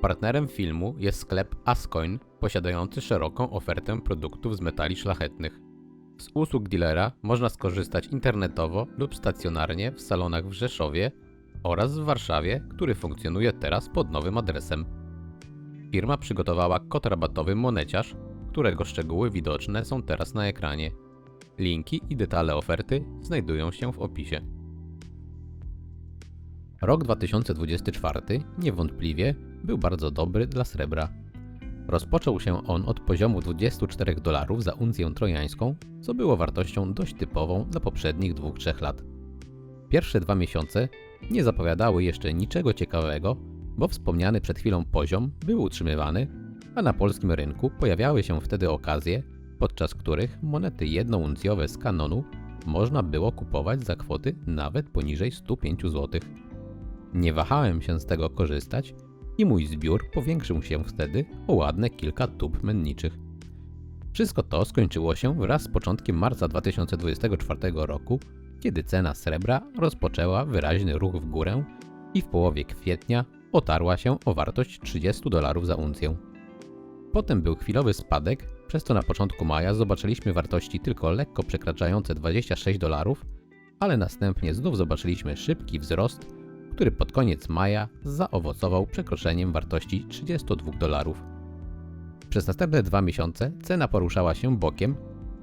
Partnerem filmu jest sklep Ascoin, posiadający szeroką ofertę produktów z metali szlachetnych. Z usług dealera można skorzystać internetowo lub stacjonarnie w salonach w Rzeszowie oraz w Warszawie, który funkcjonuje teraz pod nowym adresem. Firma przygotowała kod rabatowy Moneciarz, którego szczegóły widoczne są teraz na ekranie. Linki i detale oferty znajdują się w opisie. Rok 2024 niewątpliwie był bardzo dobry dla srebra. Rozpoczął się on od poziomu 24 dolarów za uncję trojańską, co było wartością dość typową dla poprzednich 2-3 lat. Pierwsze dwa miesiące nie zapowiadały jeszcze niczego ciekawego, bo wspomniany przed chwilą poziom był utrzymywany, a na polskim rynku pojawiały się wtedy okazje, podczas których monety jednouncjowe z kanonu można było kupować za kwoty nawet poniżej 105 zł. Nie wahałem się z tego korzystać i mój zbiór powiększył się wtedy o ładne kilka tub menniczych. Wszystko to skończyło się wraz z początkiem marca 2024 roku, kiedy cena srebra rozpoczęła wyraźny ruch w górę i w połowie kwietnia otarła się o wartość 30 dolarów za uncję. Potem był chwilowy spadek, przez co na początku maja zobaczyliśmy wartości tylko lekko przekraczające 26 dolarów, ale następnie znów zobaczyliśmy szybki wzrost, który pod koniec maja zaowocował przekroczeniem wartości 32 dolarów. Przez następne dwa miesiące cena poruszała się bokiem,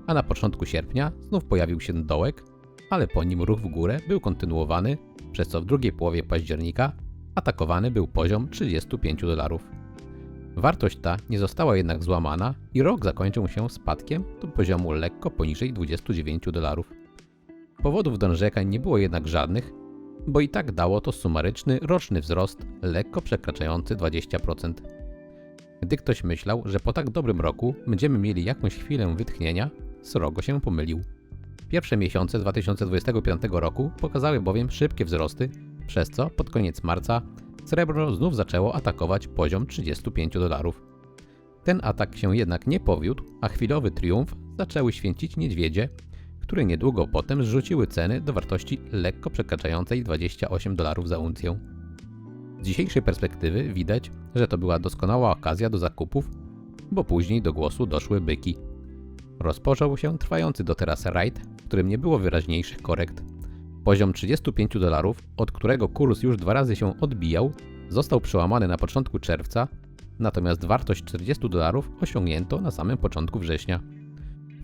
a na początku sierpnia znów pojawił się dołek, ale po nim ruch w górę był kontynuowany, przez co w drugiej połowie października atakowany był poziom 35 dolarów. Wartość ta nie została jednak złamana i rok zakończył się spadkiem do poziomu lekko poniżej 29 dolarów. Powodów do narzekań nie było jednak żadnych, bo i tak dało to sumaryczny roczny wzrost lekko przekraczający 20%. Gdy ktoś myślał, że po tak dobrym roku będziemy mieli jakąś chwilę wytchnienia, srogo się pomylił. Pierwsze miesiące 2025 roku pokazały bowiem szybkie wzrosty, przez co pod koniec marca srebro znów zaczęło atakować poziom 35 dolarów. Ten atak się jednak nie powiódł, a chwilowy triumf zaczęły święcić niedźwiedzie, które niedługo potem zrzuciły ceny do wartości lekko przekraczającej 28 dolarów za uncję. Z dzisiejszej perspektywy widać, że to była doskonała okazja do zakupów, bo później do głosu doszły byki. Rozpoczął się trwający do teraz rajd, w którym nie było wyraźniejszych korekt. Poziom 35 dolarów, od którego kurs już dwa razy się odbijał, został przełamany na początku czerwca, natomiast wartość 40 dolarów osiągnięto na samym początku września.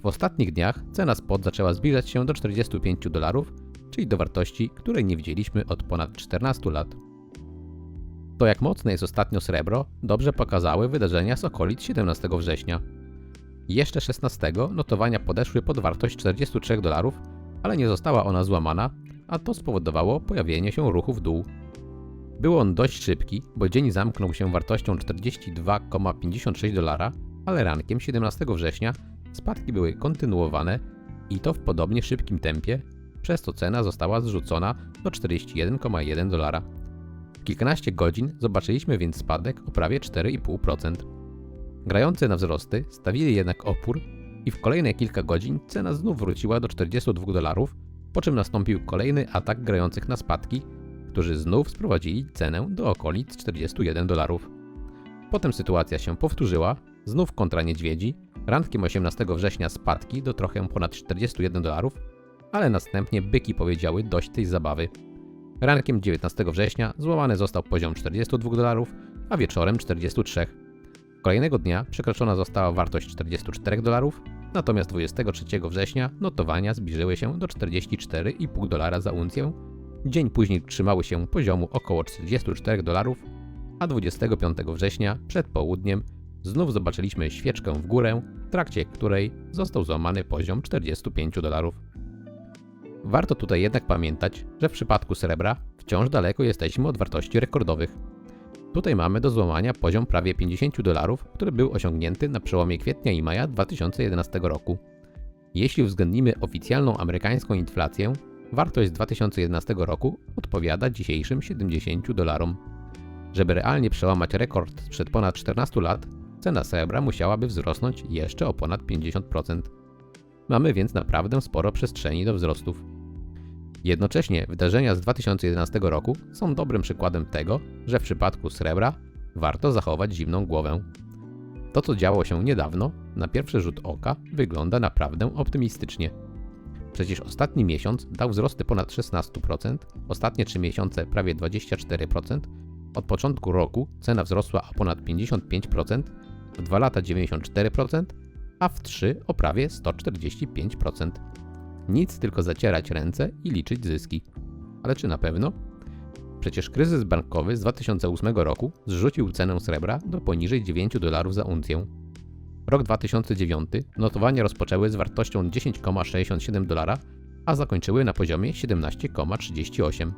W ostatnich dniach cena spot zaczęła zbliżać się do 45 dolarów, czyli do wartości, której nie widzieliśmy od ponad 14 lat. To jak mocne jest ostatnio srebro, dobrze pokazały wydarzenia z okolic 17 września. Jeszcze 16 notowania podeszły pod wartość 43 dolarów, ale nie została ona złamana, a to spowodowało pojawienie się ruchu w dół. Był on dość szybki, bo dzień zamknął się wartością 42,56 dolara, ale rankiem 17 września Spadki były kontynuowane i to w podobnie szybkim tempie, przez co cena została zrzucona do 41,1 dolara. W kilkanaście godzin zobaczyliśmy więc spadek o prawie 4,5%. Grający na wzrosty stawili jednak opór i w kolejne kilka godzin cena znów wróciła do 42 dolarów, po czym nastąpił kolejny atak grających na spadki, którzy znów sprowadzili cenę do okolic 41 dolarów. Potem sytuacja się powtórzyła, znów kontra niedźwiedzi, Randkiem 18 września spadki do trochę ponad 41 dolarów, ale następnie byki powiedziały dość tej zabawy. Rankiem 19 września złamany został poziom 42 dolarów, a wieczorem 43. Kolejnego dnia przekroczona została wartość 44 dolarów, natomiast 23 września notowania zbliżyły się do 44,5 dolara za uncję. Dzień później trzymały się poziomu około 44 dolarów, a 25 września przed południem znów zobaczyliśmy świeczkę w górę, w trakcie której został złamany poziom 45 dolarów. Warto tutaj jednak pamiętać, że w przypadku srebra wciąż daleko jesteśmy od wartości rekordowych. Tutaj mamy do złamania poziom prawie 50 dolarów, który był osiągnięty na przełomie kwietnia i maja 2011 roku. Jeśli uwzględnimy oficjalną amerykańską inflację, wartość z 2011 roku odpowiada dzisiejszym 70 dolarom. Żeby realnie przełamać rekord sprzed ponad 14 lat, cena srebra musiałaby wzrosnąć jeszcze o ponad 50%. Mamy więc naprawdę sporo przestrzeni do wzrostów. Jednocześnie wydarzenia z 2011 roku są dobrym przykładem tego, że w przypadku srebra warto zachować zimną głowę. To, co działo się niedawno, na pierwszy rzut oka wygląda naprawdę optymistycznie. Przecież ostatni miesiąc dał wzrosty ponad 16%, ostatnie 3 miesiące prawie 24%, od początku roku cena wzrosła o ponad 55%, w 2 lata 94%, a w 3 o prawie 145%. Nic tylko zacierać ręce i liczyć zyski. Ale czy na pewno? Przecież kryzys bankowy z 2008 roku zrzucił cenę srebra do poniżej 9 dolarów za uncję. Rok 2009 notowania rozpoczęły z wartością 10,67 dolara, a zakończyły na poziomie 17,38.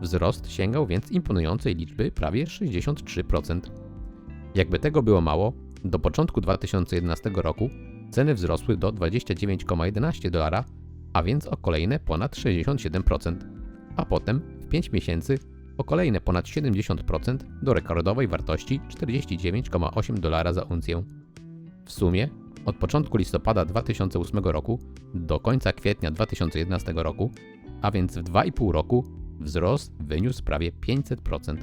Wzrost sięgał więc imponującej liczby prawie 63%. Jakby tego było mało, do początku 2011 roku ceny wzrosły do 29,11 dolara, a więc o kolejne ponad 67%, a potem w 5 miesięcy o kolejne ponad 70% do rekordowej wartości 49,8 dolara za uncję. W sumie od początku listopada 2008 roku do końca kwietnia 2011 roku, a więc w 2,5 roku, wzrost wyniósł prawie 500%.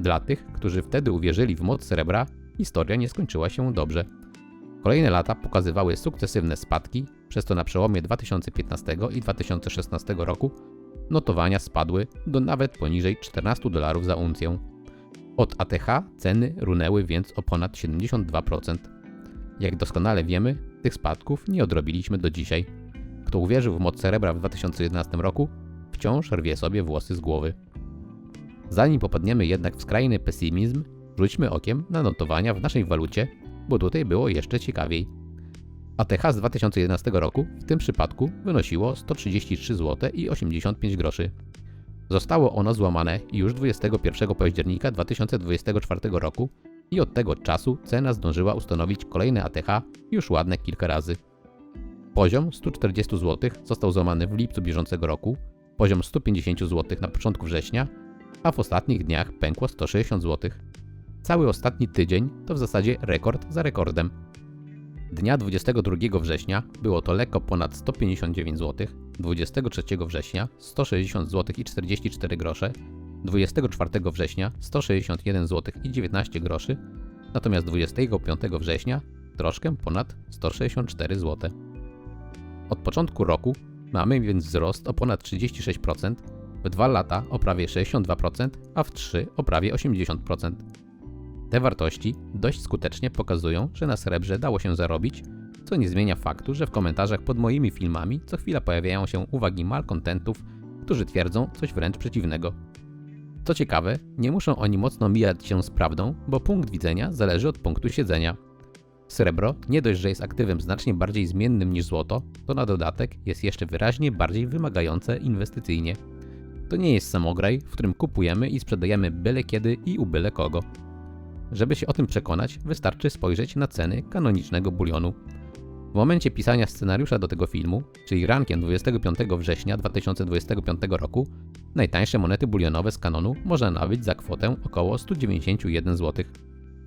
Dla tych, którzy wtedy uwierzyli w moc srebra, historia nie skończyła się dobrze. Kolejne lata pokazywały sukcesywne spadki, przez to na przełomie 2015 i 2016 roku notowania spadły do nawet poniżej 14 dolarów za uncję. Od ATH ceny runęły więc o ponad 72%. Jak doskonale wiemy, tych spadków nie odrobiliśmy do dzisiaj. Kto uwierzył w moc srebra w 2011 roku, wciąż rwie sobie włosy z głowy. Zanim popadniemy jednak w skrajny pesymizm, rzućmy okiem na notowania w naszej walucie, bo tutaj było jeszcze ciekawiej. ATH z 2011 roku w tym przypadku wynosiło 133 zł i 85 groszy. Zostało ono złamane już 21 października 2024 roku i od tego czasu cena zdążyła ustanowić kolejne ATH już ładne kilka razy. Poziom 140 zł został złamany w lipcu bieżącego roku, poziom 150 zł na początku września, a w ostatnich dniach pękło 160 zł. Cały ostatni tydzień to w zasadzie rekord za rekordem. Dnia 22 września było to lekko ponad 159 zł, 23 września 160 zł i 44 grosze, 24 września 161 zł i 19 groszy, natomiast 25 września troszkę ponad 164 zł. Od początku roku mamy więc wzrost o ponad 36%, w 2 lata o prawie 62%, a w 3 o prawie 80%. Te wartości dość skutecznie pokazują, że na srebrze dało się zarobić, co nie zmienia faktu, że w komentarzach pod moimi filmami co chwila pojawiają się uwagi malkontentów, którzy twierdzą coś wręcz przeciwnego. Co ciekawe, nie muszą oni mocno mijać się z prawdą, bo punkt widzenia zależy od punktu siedzenia. Srebro nie dość, że jest aktywem znacznie bardziej zmiennym niż złoto, to na dodatek jest jeszcze wyraźnie bardziej wymagające inwestycyjnie. To nie jest samograj, w którym kupujemy i sprzedajemy byle kiedy i u byle kogo. Żeby się o tym przekonać, wystarczy spojrzeć na ceny kanonicznego bulionu. W momencie pisania scenariusza do tego filmu, czyli rankiem 25 września 2025 roku, najtańsze monety bulionowe z kanonu można nabyć za kwotę około 191 zł.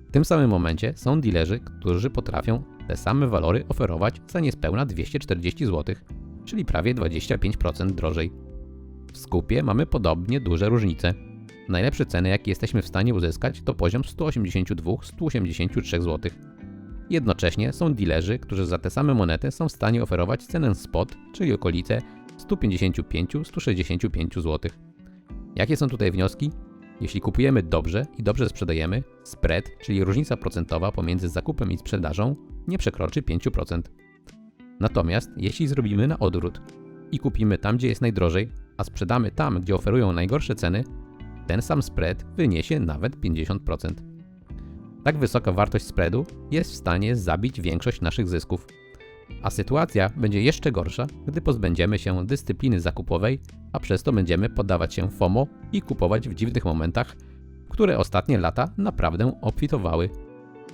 W tym samym momencie są dealerzy, którzy potrafią te same walory oferować za niespełna 240 zł, czyli prawie 25% drożej. W skupie mamy podobnie duże różnice. Najlepsze ceny, jakie jesteśmy w stanie uzyskać, to poziom 182-183 zł. Jednocześnie są dealerzy, którzy za te same monety są w stanie oferować cenę spot, czyli okolice 155-165 zł. Jakie są tutaj wnioski? Jeśli kupujemy dobrze i dobrze sprzedajemy, spread, czyli różnica procentowa pomiędzy zakupem i sprzedażą, nie przekroczy 5%. Natomiast jeśli zrobimy na odwrót i kupimy tam, gdzie jest najdrożej, a sprzedamy tam, gdzie oferują najgorsze ceny, ten sam spread wyniesie nawet 50%. Tak wysoka wartość spreadu jest w stanie zabić większość naszych zysków. A sytuacja będzie jeszcze gorsza, gdy pozbędziemy się dyscypliny zakupowej, a przez to będziemy poddawać się FOMO i kupować w dziwnych momentach, które ostatnie lata naprawdę obfitowały.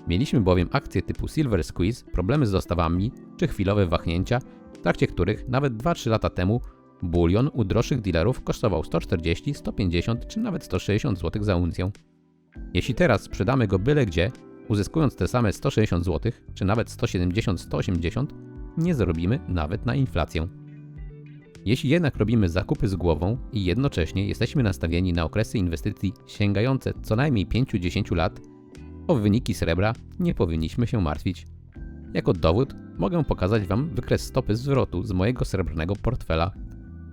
Mieliśmy bowiem akcje typu Silver Squeeze, problemy z dostawami czy chwilowe wahnięcia, w trakcie których nawet 2-3 lata temu bulion u droższych dealerów kosztował 140, 150 czy nawet 160 zł za uncję. Jeśli teraz sprzedamy go byle gdzie, uzyskując te same 160 zł, czy nawet 170-180, nie zarobimy nawet na inflację. Jeśli jednak robimy zakupy z głową i jednocześnie jesteśmy nastawieni na okresy inwestycji sięgające co najmniej 5-10 lat, o wyniki srebra nie powinniśmy się martwić. Jako dowód mogę pokazać Wam wykres stopy zwrotu z mojego srebrnego portfela.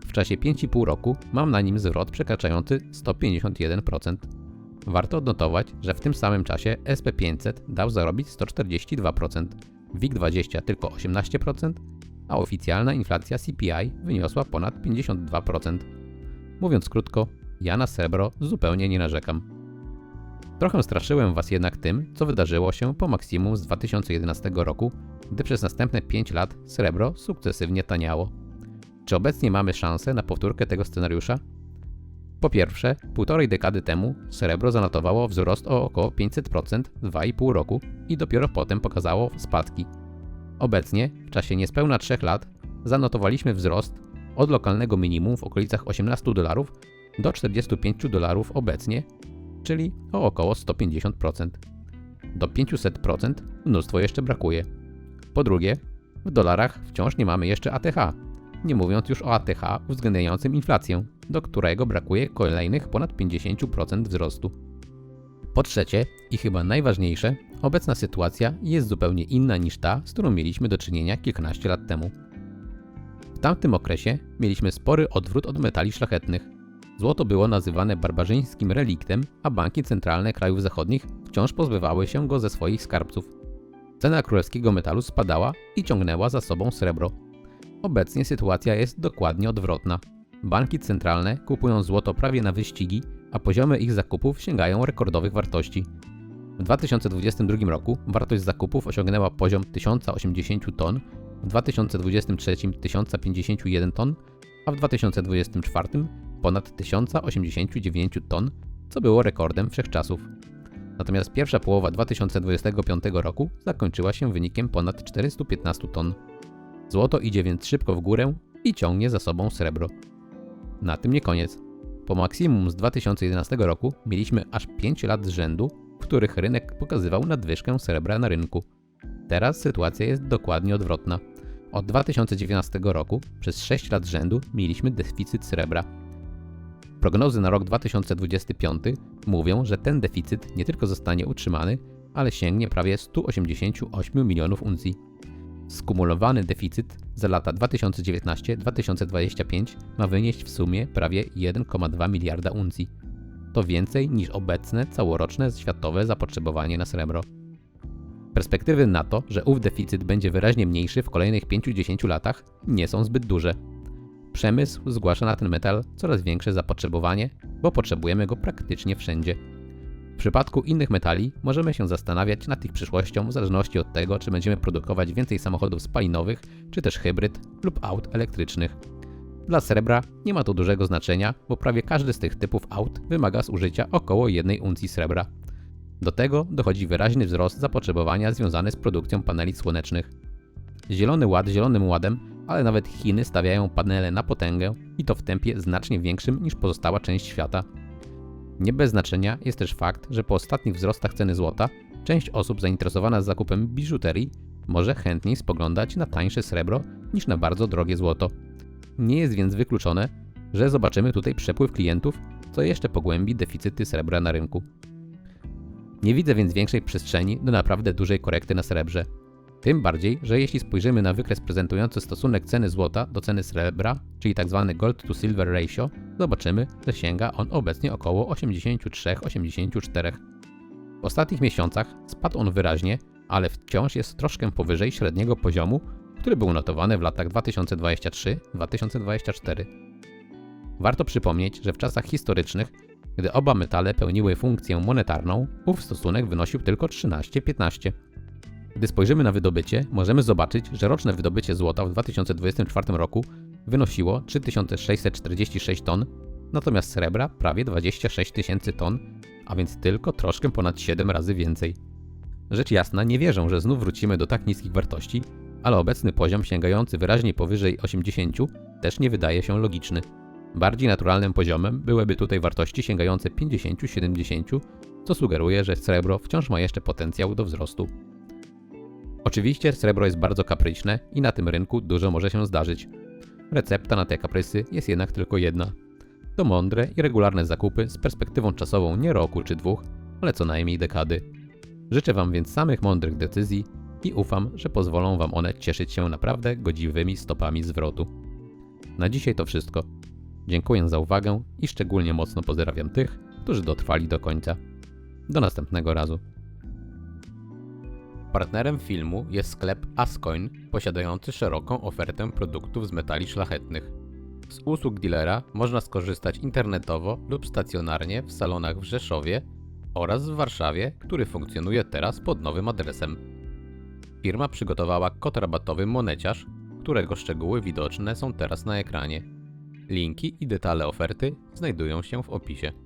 W czasie 5,5 roku mam na nim zwrot przekraczający 151%. Warto odnotować, że w tym samym czasie SP500 dał zarobić 142%, WIG20 tylko 18%, a oficjalna inflacja CPI wyniosła ponad 52%. Mówiąc krótko, ja na srebro zupełnie nie narzekam. Trochę straszyłem Was jednak tym, co wydarzyło się po maksimum z 2011 roku, gdy przez następne 5 lat srebro sukcesywnie taniało. Czy obecnie mamy szansę na powtórkę tego scenariusza? Po pierwsze, półtorej dekady temu srebro zanotowało wzrost o około 500% w 2,5 roku i dopiero potem pokazało spadki. Obecnie, w czasie niespełna 3 lat, zanotowaliśmy wzrost od lokalnego minimum w okolicach 18 dolarów do 45 dolarów obecnie, czyli o około 150%. Do 500% mnóstwo jeszcze brakuje. Po drugie, w dolarach wciąż nie mamy jeszcze ATH, nie mówiąc już o ATH uwzględniającym inflację, do którego brakuje kolejnych ponad 50% wzrostu. Po trzecie, i chyba najważniejsze, obecna sytuacja jest zupełnie inna niż ta, z którą mieliśmy do czynienia kilkanaście lat temu. W tamtym okresie mieliśmy spory odwrót od metali szlachetnych. Złoto było nazywane barbarzyńskim reliktem, a banki centralne krajów zachodnich wciąż pozbywały się go ze swoich skarbców. Cena królewskiego metalu spadała i ciągnęła za sobą srebro. Obecnie sytuacja jest dokładnie odwrotna. Banki centralne kupują złoto prawie na wyścigi, a poziomy ich zakupów sięgają rekordowych wartości. W 2022 roku wartość zakupów osiągnęła poziom 1080 ton, w 2023 1051 ton, a w 2024 ponad 1089 ton, co było rekordem wszechczasów. Natomiast pierwsza połowa 2025 roku zakończyła się wynikiem ponad 415 ton. Złoto idzie więc szybko w górę i ciągnie za sobą srebro. Na tym nie koniec. Po maksimum z 2011 roku mieliśmy aż 5 lat z rzędu, w których rynek pokazywał nadwyżkę srebra na rynku. Teraz sytuacja jest dokładnie odwrotna. Od 2019 roku przez 6 lat z rzędu mieliśmy deficyt srebra. Prognozy na rok 2025 mówią, że ten deficyt nie tylko zostanie utrzymany, ale sięgnie prawie 188 milionów uncji. Skumulowany deficyt za lata 2019-2025 ma wynieść w sumie prawie 1,2 miliarda uncji. To więcej niż obecne całoroczne światowe zapotrzebowanie na srebro. Perspektywy na to, że ów deficyt będzie wyraźnie mniejszy w kolejnych 5-10 latach, nie są zbyt duże. Przemysł zgłasza na ten metal coraz większe zapotrzebowanie, bo potrzebujemy go praktycznie wszędzie. W przypadku innych metali możemy się zastanawiać nad ich przyszłością w zależności od tego, czy będziemy produkować więcej samochodów spalinowych, czy też hybryd lub aut elektrycznych. Dla srebra nie ma to dużego znaczenia, bo prawie każdy z tych typów aut wymaga zużycia około jednej uncji srebra. Do tego dochodzi wyraźny wzrost zapotrzebowania związany z produkcją paneli słonecznych. Zielony Ład zielonym ładem, ale nawet Chiny stawiają panele na potęgę i to w tempie znacznie większym niż pozostała część świata. Nie bez znaczenia jest też fakt, że po ostatnich wzrostach ceny złota, część osób zainteresowana zakupem biżuterii może chętniej spoglądać na tańsze srebro niż na bardzo drogie złoto. Nie jest więc wykluczone, że zobaczymy tutaj przepływ klientów, co jeszcze pogłębi deficyty srebra na rynku. Nie widzę więc większej przestrzeni do naprawdę dużej korekty na srebrze. Tym bardziej, że jeśli spojrzymy na wykres prezentujący stosunek ceny złota do ceny srebra, czyli tzw. Tak gold to silver ratio, zobaczymy, że sięga on obecnie około 83-84. W ostatnich miesiącach spadł on wyraźnie, ale wciąż jest troszkę powyżej średniego poziomu, który był notowany w latach 2023-2024. Warto przypomnieć, że w czasach historycznych, gdy oba metale pełniły funkcję monetarną, ów stosunek wynosił tylko 13-15. Gdy spojrzymy na wydobycie, możemy zobaczyć, że roczne wydobycie złota w 2024 roku wynosiło 3646 ton, natomiast srebra prawie 26 tysięcy ton, a więc tylko troszkę ponad 7 razy więcej. Rzecz jasna, nie wierzę, że znów wrócimy do tak niskich wartości, ale obecny poziom sięgający wyraźnie powyżej 80 też nie wydaje się logiczny. Bardziej naturalnym poziomem byłyby tutaj wartości sięgające 50-70, co sugeruje, że srebro wciąż ma jeszcze potencjał do wzrostu. Oczywiście srebro jest bardzo kapryśne i na tym rynku dużo może się zdarzyć. Recepta na te kaprysy jest jednak tylko jedna. To mądre i regularne zakupy z perspektywą czasową nie roku czy dwóch, ale co najmniej dekady. Życzę Wam więc samych mądrych decyzji i ufam, że pozwolą Wam one cieszyć się naprawdę godziwymi stopami zwrotu. Na dzisiaj to wszystko. Dziękuję za uwagę i szczególnie mocno pozdrawiam tych, którzy dotrwali do końca. Do następnego razu. Partnerem filmu jest sklep Ascoin, posiadający szeroką ofertę produktów z metali szlachetnych. Z usług dealera można skorzystać internetowo lub stacjonarnie w salonach w Rzeszowie oraz w Warszawie, który funkcjonuje teraz pod nowym adresem. Firma przygotowała kod rabatowy Moneciarz, którego szczegóły widoczne są teraz na ekranie. Linki i detale oferty znajdują się w opisie.